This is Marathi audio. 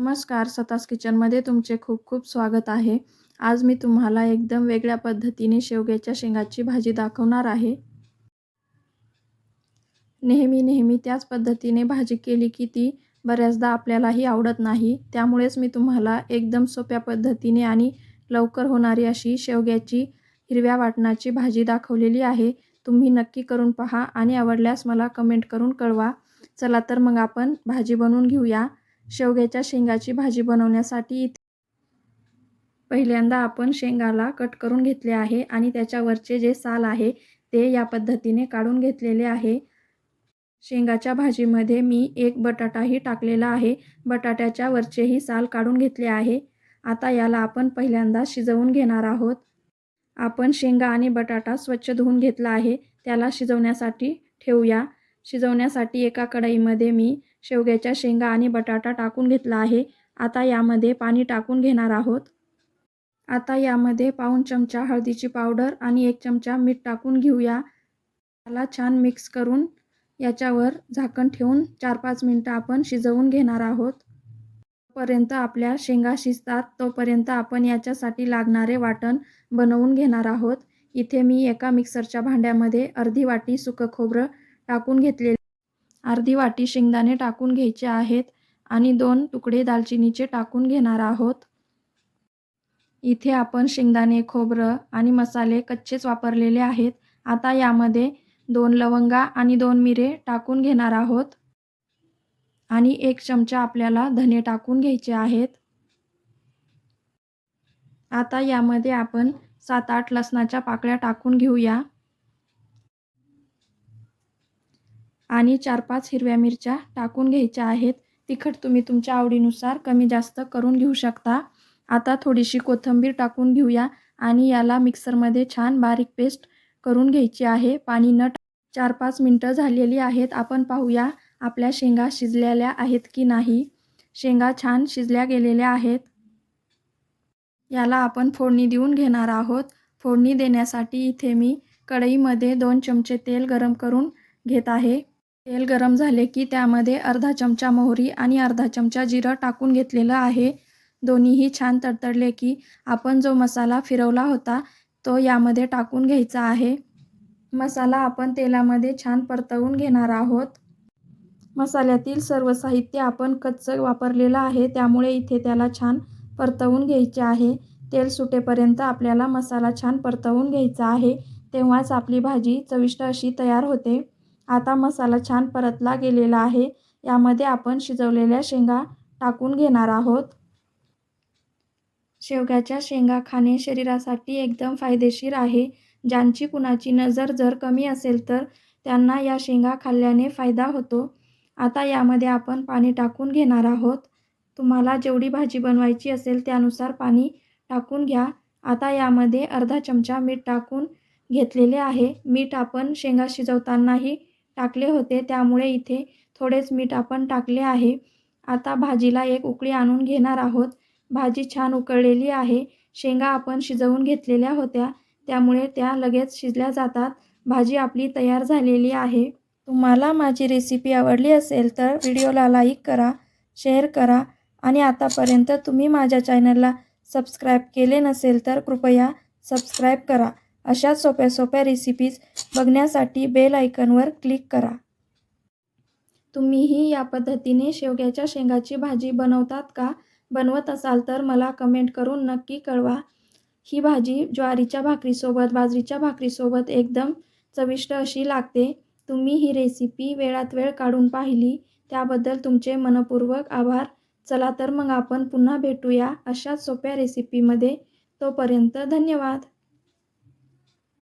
नमस्कार सतास किचनमध्ये तुमचे खूप खूप स्वागत आहे. आज मी तुम्हाला एकदम वेगळ्या पद्धतीने शेवग्याच्या शेंगाची भाजी दाखवणार आहे. नेहमी नेहमी त्याच पद्धतीने भाजी केली की ती बऱ्याचदा आपल्यालाही आवडत नाही. त्यामुळेच मी तुम्हाला एकदम सोप्या पद्धतीने आणि लवकर होणारी अशी शेवग्याची हिरव्या वाटणाची भाजी दाखवलेली आहे. तुम्ही नक्की करून पहा आणि आवडल्यास मला कमेंट करून कळवा. चला तर मग आपण भाजी बनवून घेऊया. शेवग्याच्या शेंगाची भाजी बनवण्यासाठी इथे पहिल्यांदा आपण शेंगाला कट करून घेतले आहे आणि त्याच्यावरचे जे साल आहे ते या पद्धतीने काढून घेतलेले आहे. शेंगाच्या भाजीमध्ये मी एक बटाटाही टाकलेला आहे. बटाट्याच्या वरचेही साल काढून घेतले आहे. आता याला आपण पहिल्यांदा शिजवून घेणार आहोत. आपण शेंगा आणि बटाटा स्वच्छ धुवून घेतला आहे. त्याला शिजवण्यासाठी ठेवूया. शिजवण्यासाठी एका कढईमध्ये मी शेवग्याच्या शेंगा आणि बटाटा टाकून घेतला आहे. आता यामध्ये पाणी टाकून घेणार आहोत. आता यामध्ये पाऊन चमचा हळदीची पावडर आणि एक चमचा मीठ टाकून घेऊया. त्याला छान मिक्स करून याच्यावर झाकण ठेवून चार पाच मिनटं आपण शिजवून घेणार आहोत. तोपर्यंत आपल्या शेंगा शिजतात तोपर्यंत आपण याच्यासाठी लागणारे वाटण बनवून घेणार आहोत. इथे मी एका मिक्सरच्या भांड्यामध्ये अर्धी वाटी सुकं खोबरं टाकून घेतलेले अर्धी वाटी शेंगदाणे टाकून घ्यायचे आहेत आणि दोन तुकडे दालचिनीचे टाकून घेणार आहोत. इथे आपण शेंगदाणे खोबरं आणि मसाले कच्चेच वापरलेले आहेत. आता यामध्ये दोन लवंगा आणि दोन मिरे टाकून घेणार आहोत. आणि एक चमचा आपल्याला धने टाकून घ्यायचे आहेत. आता यामध्ये आपण सात आठ लसणाच्या पाकळ्या टाकून घेऊया. आणि चार पाच हिरव्या मिरच्या टाकून घ्यायच्या आहेत. तिखट तुम्ही तुमच्या आवडीनुसार कमी जास्त करून घेऊ शकता. आता थोडीशी कोथिंबीर टाकून घेऊया आणि याला मिक्सरमध्ये छान बारीक पेस्ट करून घ्यायची आहे. पाणी न चार पाच मिनटं झालेली आहेत. आपण पाहूया आपल्या शेंगा शिजलेल्या आहेत की नाही. शेंगा छान शिजल्या गेलेल्या आहेत. याला आपण फोडणी देऊन घेणार आहोत. फोडणी देण्यासाठी इथे मी कढईमध्ये दोन चमचे तेल गरम करून घेत आहे. तेल गरम झाले की त्यामध्ये अर्धा चमचा मोहरी आणि अर्धा चमचा जिरं टाकून घेतलेलं आहे. दोन्हीही छान तडतडले की आपण जो मसाला फिरवला होता तो यामध्ये टाकून घ्यायचा आहे. मसाला आपण तेलामध्ये छान परतवून घेणार आहोत. मसाल्यातील सर्व साहित्य आपण कच्चं वापरलेलं आहे त्यामुळे इथे त्याला छान परतवून घ्यायचे आहे. तेल सुटेपर्यंत आपल्याला मसाला छान परतवून घ्यायचा आहे. तेव्हाच आपली भाजी चविष्ट अशी तयार होते. आता मसाला छान परतला गेलेला आहे. यामध्ये आपण शिजवलेल्या शेंगा टाकून घेणार आहोत. शेवग्याच्या शेंगा खाणे शरीरासाठी एकदम फायदेशीर आहे. ज्यांची कुणाची नजर जर कमी असेल तर त्यांना या शेंगा खाल्ल्याने फायदा होतो. आता यामध्ये आपण पाणी टाकून घेणार आहोत. तुम्हाला जेवढी भाजी बनवायची असेल त्यानुसार पाणी टाकून घ्या. आता यामध्ये अर्धा चमचा मीठ टाकून घेतलेले आहे. मीठ आपण शेंगा शिजवतानाही टाकले होते त्यामुळे इथे थोडेच मीठ आपण टाकले आहे. आता भाजीला एक उकळी आणून घेणार आहोत. भाजी छान उकळलेली आहे. शेंगा आपण शिजवून घेतलेल्या होत्या त्यामुळे त्या लगेच शिजल्या जातात. भाजी आपली तयार झालेली आहे. तुम्हाला माझी रेसिपी आवडली असेल तर व्हिडिओला लाईक करा शेअर करा आणि आतापर्यंत तुम्ही माझ्या चॅनलला सबस्क्राईब केले नसेल तर कृपया सबस्क्राईब करा. अशाच सोप्या सोप्या रेसिपीज बघण्यासाठी बेल आयकनवर क्लिक करा. तुम्हीही या पद्धतीने शेवग्याच्या शेंगाची भाजी बनवतात का? बनवत असाल तर मला कमेंट करून नक्की कळवा. ही भाजी ज्वारीच्या भाकरीसोबत बाजरीच्या भाकरीसोबत एकदम चविष्ट अशी लागते. तुम्ही ही रेसिपी वेळात वेळ काढून पाहिली त्याबद्दल तुमचे मनपूर्वक आभार. चला तर मग आपण पुन्हा भेटूया अशाच सोप्या रेसिपीमध्ये तोपर्यंत धन्यवाद.